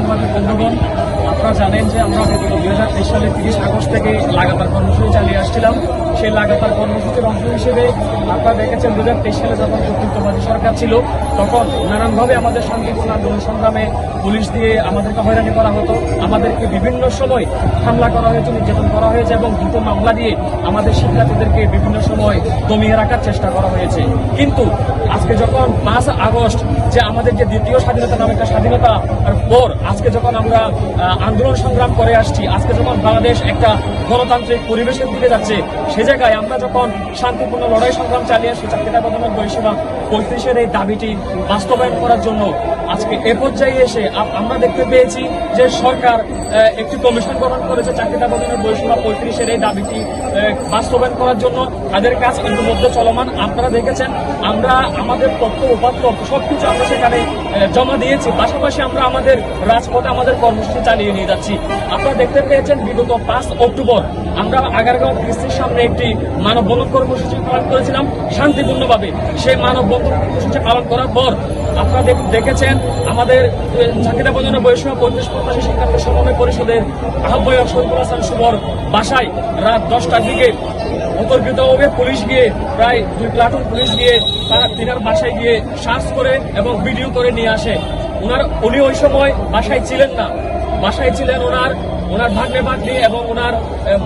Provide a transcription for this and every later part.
সাংবাদিক বন্ধুগণ, আপনারা জানেন যে আমরা বিগত দুই হাজার তেইশ সালের তিরিশ আগস্ট থেকে লাগাতার কর্মসূচি চালিয়ে আসছিলাম। সেই লাগাতার কর্মসূচির অংশ হিসেবে আপনারা দেখেছেন দু হাজার তেইশ সালে যখন কর্তৃত্ববাদী সরকার ছিল, তখন নানানভাবে আমাদের শান্তিপূর্ণ আন্দোলন সংগ্রামে পুলিশ দিয়ে আমাদেরকে হয়রানি করা হতো। আমাদেরকে বিভিন্ন সময় হামলা করা হয়েছে, নির্যাতন করা হয়েছে এবং দুটো মামলা দিয়ে আমাদের শিক্ষার্থীদেরকে বিভিন্ন সময় দমিয়ে রাখার চেষ্টা করা হয়েছে। কিন্তু আজকে যখন পাঁচ আগস্ট যে আমাদের যে দ্বিতীয় স্বাধীনতা নামে একটা স্বাধীনতা পর আজকে যখন আমরা আন্দোলন সংগ্রাম করে আসছি, আজকে যখন বাংলাদেশ একটা গণতান্ত্রিক পরিবেশের দিকে যাচ্ছে, সে জায়গায় আমরা যখন শান্তিপূর্ণ লড়াই সংগ্রাম চালিয়ে আসছি চাকরিটা বদলের বৈষম্য পঁয়ত্রিশের এই দাবিটি বাস্তবায়ন করার জন্য আজকে এ পর্যায়ে এসে আমরা দেখতে পেয়েছি যে সরকার একটি কমিশন গঠন করেছে চাকরিটা বদলের বৈষম্য পঁয়ত্রিশের এই দাবিটি বাস্তবায়ন করার জন্য। তাদের কাজ ইতিমধ্যে চলমান। আপনারা দেখেছেন, আমরা আমাদের তথ্য, উপাত্ত সবকিছু আমরা সেখানে জমা দিয়েছি। পাশাপাশি আমরা আমাদের রাজপথে আমাদের কর্মসূচি চালিয়ে নিয়ে যাচ্ছি। আপনারা দেখতে পেয়েছেন, বিগত পাঁচ অক্টোবর আমরা আগারগাঁও কৃষির সামনে একটি মানববন্ধন কর্মসূচি পালন করেছিলাম। শান্তিপূর্ণভাবে। সেই কর্মসূচি পালন করার পর আপনারা দেখ- দেখেছেন আমাদের চাকরিটা পর্যন্ত বৈষম্য পঁয়ত্রিশ পঁচাশি শিক্ষার্থী সমন্বয় পরিষদের আহ্বায়ক শরীফুল হাসান শুভর বাসায় রাত দশটার দিকে অতর্কিতভাবে পুলিশ গিয়ে প্রায় দুই প্লাটুন পুলিশ গিয়ে তার তিনার বাসায় গিয়ে সার্চ করে এবং ভিডিও করে নিয়ে আসে। ওনার উনি ওই সময় বাসায় ছিলেন না। বাসায় ছিলেন ওনার ওনার ভাগ্নে ভাগ্নি এবং ওনার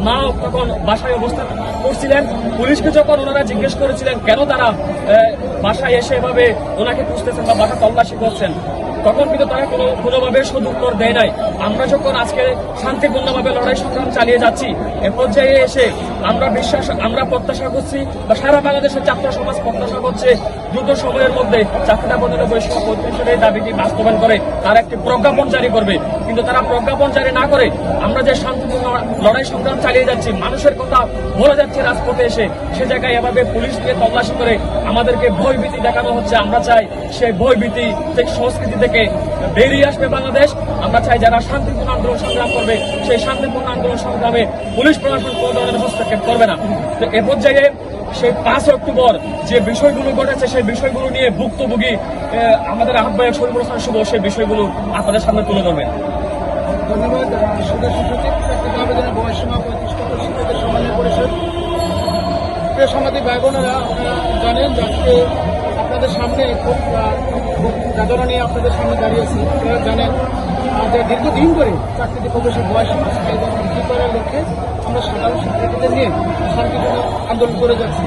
মা তখন বাসায় অবস্থান করছিলেন পুলিশকে যখন ওনারা জিজ্ঞেস করেছিলেন, কেন তারা বাসায় এসে এভাবে ওনাকে খুঁজতেছেন বা বাসা তল্লাশি করছেন। তখন কিন্তু তারা কোনো কোনোভাবে সদুত্তর দেয় নাই। আমরা যখন আজকে শান্তিপূর্ণভাবে লড়াই সংগ্রাম চালিয়ে যাচ্ছি, এ পর্যায়ে এসে আমরা বিশ্বাস, আমরা প্রত্যাশা করছি বা সারা বাংলাদেশের ছাত্র সমাজ প্রত্যাশা করছে দ্রুত সময়ের মধ্যে চাকরিটা বদলে বৈষম্য এই দাবিটি বাস্তবায়ন করে, তারা একটি প্রজ্ঞাপন জারি করবে। কিন্তু তারা প্রজ্ঞাপন জারি না করে, আমরা যে শান্তিপূর্ণ লড়াই সংগ্রাম চালিয়ে যাচ্ছি, মানুষের কথা বলে যাচ্ছে রাজপথে এসে, সে জায়গায় এভাবে পুলিশ দিয়ে তল্লাশি করে আমাদেরকে ভয়ভীতি দেখানো হচ্ছে। আমরা চাই সেই ভয়ভীতি থেকে সংস্কৃতি থেকে বেরিয়ে আসবে বাংলাদেশ। আমরা চাই যারা শান্তিপূর্ণ আন্দোলন সংগ্রাম করবে, সেই শান্তিপূর্ণ আন্দোলন সংগ্রামে পুলিশ প্রশাসন কোনো ধরনের হস্তক্ষেপ করবে না। তো এ পর্যায়ে সেই পাঁচ অক্টোবর যে বিষয়গুলো ঘটেছে, সেই বিষয়গুলো নিয়ে ভুক্তভোগী আমাদের আহ্বায়ক শরীফুল হাসান শুভ সেই বিষয়গুলো আপনাদের সামনে তুলে ধরবেন ধন্যবাদ ভাই বোনেরা আপনারা জানেন যে আজকে আপনাদের সামনে খুব যাদনা নিয়ে আপনাদের সামনে দাঁড়িয়েছি। জানেন দীর্ঘদিন ধরে চাকরিতে প্রবেশের স্থায়ীভাবে বৃদ্ধি করার লক্ষ্যে আমরা সাধারণ শিক্ষার্থীদের নিয়ে শান্তিপূর্ণ আন্দোলন করে যাচ্ছি।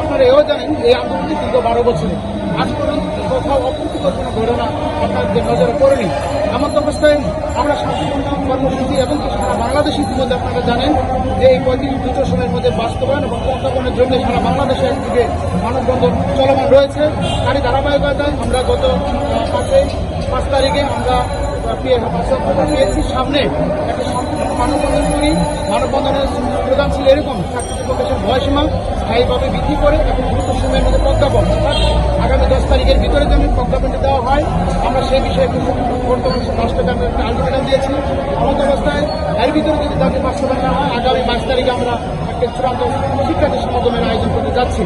আপনারা এও জানেন এই আন্দোলনটি দীর্ঘ বারো বছরে। আজ পর্যন্ত কোথাও অপ্রীতিকর কোনো ঘটনা আপনাদের নজরে পড়েনি। এমন অবস্থায় আমরা শান্তিপূর্ণ কর্মসূচি এবং সারা বাংলাদেশ ইতিমধ্যে আপনারা জানেন যে এই পঁয়ত্রিশ দুটো সময়ের মধ্যে বাস্তবায়ন এবং প্রজ্ঞাপনের জন্য সারা বাংলাদেশে একদিকে মানববন্ধন চলমান রয়েছে। তারই ধারাবাহিকতায় আমরা গত পাঁচই, পাঁচ তারিখে আমরা পেয়েছি সামনে। একটা সম্পূর্ণ মানববন্ধন করি মানববন্ধনের প্রধান ছিল এরকম চাকরি প্রকাশের বয়সীমা স্থায়ীভাবে বৃদ্ধি করে এবং দ্রুত সময়ের মধ্যে প্রজ্ঞাপন। আগামী দশ তারিখের ভিতরে যেন প্রজ্ঞাপনটা দেওয়া হয়, আমরা সেই বিষয়ে বর্তমান রাষ্ট্রকে আমরা দিয়েছি। এমন অবস্থায় এর ভিতরে যদি দাবি বাস্তবায়ন না হয়, আগামী বাইশ তারিখে আমরা একটা চূড়ান্ত শিক্ষার্থী সমাগমের আয়োজন করতে যাচ্ছি।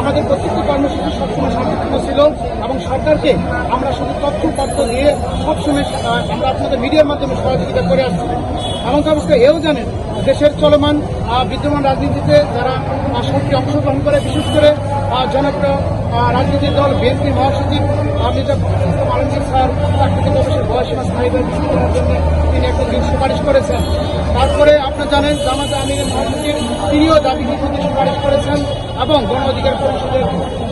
আমাদের প্রত্যেকটি কর্মসূচি সবসময় শান্তিপূর্ণ ছিল এবং সরকারকে আমরা শুধু তথ্য তথ্য দিয়ে সবসময় আমরা আপনাদের মিডিয়ার মাধ্যমে সহযোগিতা করে আসছি। এমন অবস্থায় এও জানেন দেশের চলমান বিদ্যমান রাজনীতিতে যারা সক্রিয় অংশগ্রহণ করে, বিশেষ করে জনপ্রিয় রাজনৈতিক দল, বিএনপি, মহাসচিব মির্জা ফখরুল আলমগীর স্যার প্রাকৃতিক অবশ্যই বয়সীমা স্থায়ীভাবে করার জন্য তিনি একটা দিন সুপারিশ করেছেন। তারপরে আপনারা জানেন, জামাতে আমিরের মহাসচিব তিনিও দাবিটি কিন্তু সুপারিশ করেছেন এবং গণ অধিকার পরিষদের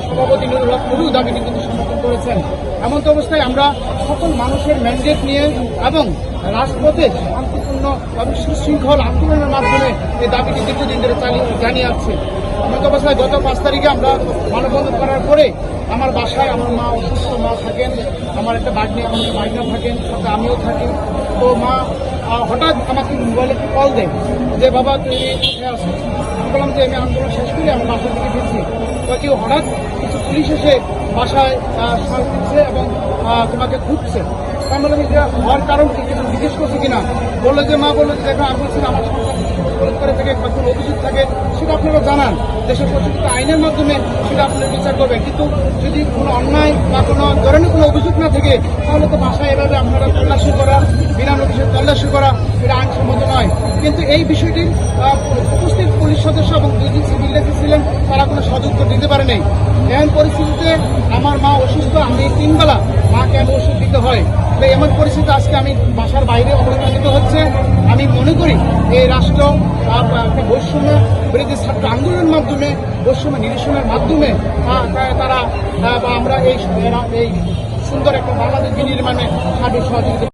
সভাপতি নুরুল হক নুরু কিন্তু সমর্থন করেছেন। এমন তো অবস্থায় আমরা সকল মানুষের ম্যান্ডেট নিয়ে এবং রাজপথে শান্তিপূর্ণ এবং সুশৃঙ্খল আন্দোলনের মাধ্যমে এই দাবিটি দীর্ঘদিন ধরে জানিয়ে আসছে। এমন তো অবস্থায় গত পাঁচ তারিখে আমরা মানববন্ধন করার পরে আমার বাসায় আমার মা অসুস্থ, মা থাকেন, আমার একটা বাগনি আমার বাগনা থাকেন, সাথে আমিও থাকি। তো মা হঠাৎ আমাকে মোবাইলে কল দেয় যে, বাবা, তুই আসো আমি বললাম যে, আমি আন্দোলন শেষ করে আমার বাসার দিকে ফিরছি। তো কেউ হঠাৎ কিছু পুলিশ এসে বাসায় সার দিচ্ছে এবং তোমাকে খুঁজছে। আমি বললাম যে হওয়ার কারণ কি? কিছু জিজ্ঞেস করছে কিনা? বলল যে, মা বলল যে, দেখো আমি বলছি আমার সন্তান দেশের প্রচলিত আইনের মাধ্যমে সেটা আপনারা বিচার করবেন। কিন্তু যদি কোনো অন্যায় বা কোনো ধরনের কোনো অভিযোগ না থাকে, তাহলে তো বাসায় এভাবে আপনারা তল্লাশি করা, বিনা নোটিশে তল্লাশি করা, এটা আইনসম্মত নয়। কিন্তু এই বিষয়টির উপস্থিত পুলিশ সদস্য এবং দুইজন সিভিল ছিলেন, তারা কোনো সদুত্তর দিতে পারে নাই। এমন পরিস্থিতিতে আমার মা অসুস্থ, আমি তিনবেলা মাকে আমি ওষুধ দিতে হয়। তাই এমন পরিস্থিতি আজকে আমি বাসার বাইরে অবস্থানিত হচ্ছে। আমি মনে করি এই রাষ্ট্র বৈষম্য একটা যে ছাত্র আন্দোলনের মাধ্যমে বৈষম্য নিরসনের মাধ্যমে আহ, তারা বা আমরা এই সুন্দর একটা বাংলাদেশ নির্মাণে সার্বিক সহযোগিতা